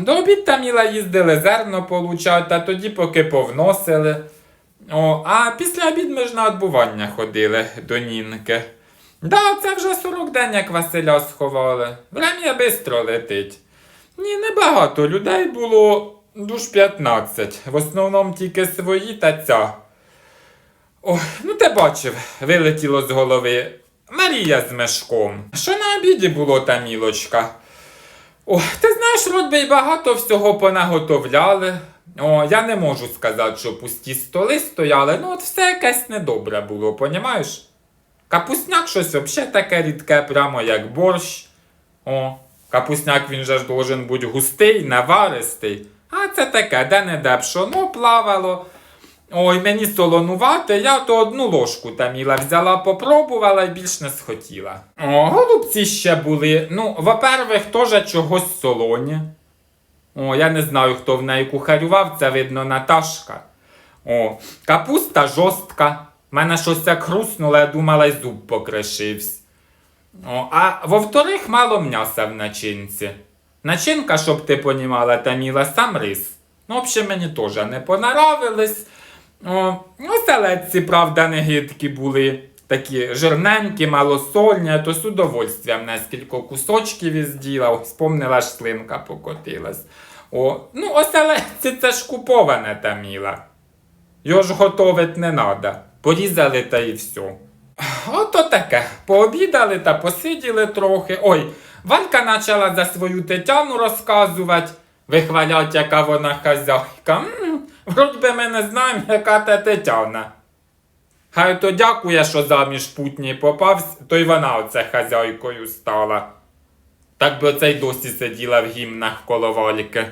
До обід Таміла їздили зерно получати, а тоді поки повносили. О, а після обід ми ж на відбування ходили до Нінки. Да, це вже 40 день, як Василя сховали. Врем'я бистро летить. Ні, небагато людей було душ 15. В основному тільки свої та ця. Ой, ну ти бачив, вилетіло з голови. Марія з мешком. Що на обіді було та мілочка? О, ти знаєш, вроді багато всього понаготовляли. О, я не можу сказати, що пусті столи стояли, ну от все якесь недобре було, понімаєш? Капусняк щось взагалі таке рідке, прямо як борщ. О, капусняк він же ж должен бути густий, наваристий. А це таке, де не де пшоно плавало. Ой, мені солонувати, я то одну ложку таміла взяла, попробувала і більш не схотіла. О, голубці ще були. Ну, во-первых, теж чогось солоні. О, я не знаю, хто в неї кухарював, це видно Наташка. О, капуста жорстка. Мене щось як хруснуло, я думала, й зуб покришився. О, а во-вторых, мало м'яса в начинці. Начинка, щоб ти понімала, таміла сам рис. Ну, взагалі, мені теж не понравились. О, ну, селедці, правда, не гидкі були. Такі жирненькі, малосольні, а то з удовольствием нескільки кусочків із спомнила, аж слинка покотилась. О, ну, оселедці це ж куповане таміла. Його ж готовить не надо. Порізали та і все. Ото таке. Пообідали та посиділи трохи. Ой, Валька почала за свою Тетяну розказувати, вихвалять, яка вона хазяйка. Вроді би ми не знаємо, яка та Тетяна. Хай то дякує, що заміж путній попався, то й вона оце хазяйкою стала. Так би оце й досі сиділа в гімнах коло Вальки.